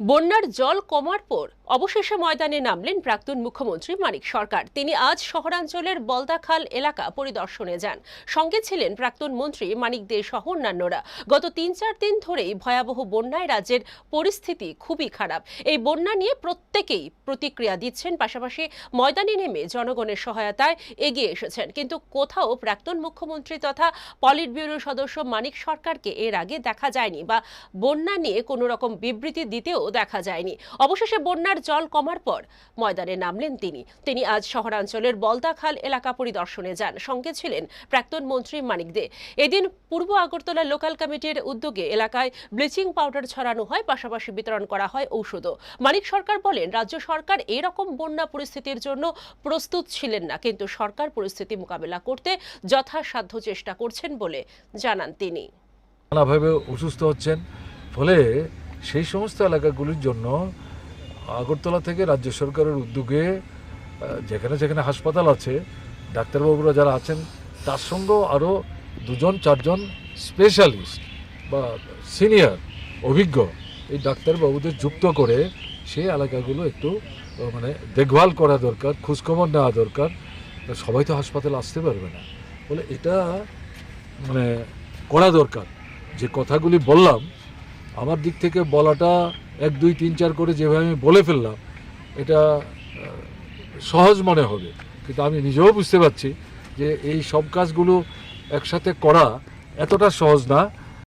বন্যার জল কমার পর অবশেষে ময়দানে নামলেন প্রাক্তন মুখ্যমন্ত্রী মানিক সরকার। তিনি আজ শহরাঞ্চলের বলদাখাল এলাকা পরিদর্শনে যান। সঙ্গে ছিলেন প্রাক্তন মন্ত্রী মানিক দে সহ অন্যান্যরা। গত তিন চার দিন ধরেই ভয়াবহ বন্যায় রাজ্যের পরিস্থিতি খুবই খারাপ। এই বন্যা নিয়ে প্রত্যেকেই প্রতিক্রিয়া দিচ্ছেন। পাশাপাশি ময়দানে নেমে জনগণের সহায়তায় এগিয়ে এসেছেন। কিন্তু কোথাও প্রাক্তন মুখ্যমন্ত্রী তথা পলিট ব্যুরোর সদস্য মানিক সরকারকে এর আগে দেখা যায়নি বা বন্যা নিয়ে কোনো রকম বিবৃতি দিতেও দেখা যায়নি। অবশেষে বন্যার জল কমার পর ময়দানে নামলেন তিনি। তিনি আজ শহরাঞ্চলের বলদাখাল এলাকা পরিদর্শনে যান। সঙ্গে ছিলেন প্রাক্তন মন্ত্রী মানিক দে। এদিন পূর্ব আগরতলা লোকাল কমিটির উদ্যোগে এলাকায় ব্লিচিং পাউডার ছড়ানো হয়, পাশাপাশি বিতরণ করা হয় ঔষধও। মানিক সরকার বলেন, রাজ্য সরকার এরকম বন্যা পরিস্থিতির জন্য প্রস্তুত ছিলেন না, কিন্তু সরকার পরিস্থিতি মোকাবেলা করতে যথাসাধ্য চেষ্টা করছেন বলে জানান তিনি। নানাভাবে অসুস্থ হচ্ছেন। ফলে সেই সমস্ত এলাকাগুলির জন্য আগরতলা থেকে রাজ্য সরকারের উদ্যোগে যেখানে যেখানে হাসপাতাল আছে, ডাক্তারবাবুরা যারা আছেন, তার সঙ্গেও আরও দুজন, চারজন স্পেশালিস্ট বা সিনিয়র অভিজ্ঞ এই ডাক্তারবাবুদের যুক্ত করে সেই এলাকাগুলো একটু মানে দেখভাল করা দরকার, খোঁজখবর নেওয়া দরকার। সবাই তো হাসপাতালে আসতে পারবে না। বলে এটা মানে করা দরকার। যে কথাগুলি বললাম, আমার দিক থেকে বলাটা এক, দুই, তিন, চার করে যেভাবে আমি বলে ফেললাম, এটা সহজ মনে হবে। কিন্তু আমি নিজেও বুঝতে পারছি যে এই সব কাজগুলো একসাথে করা এতটা সহজ না।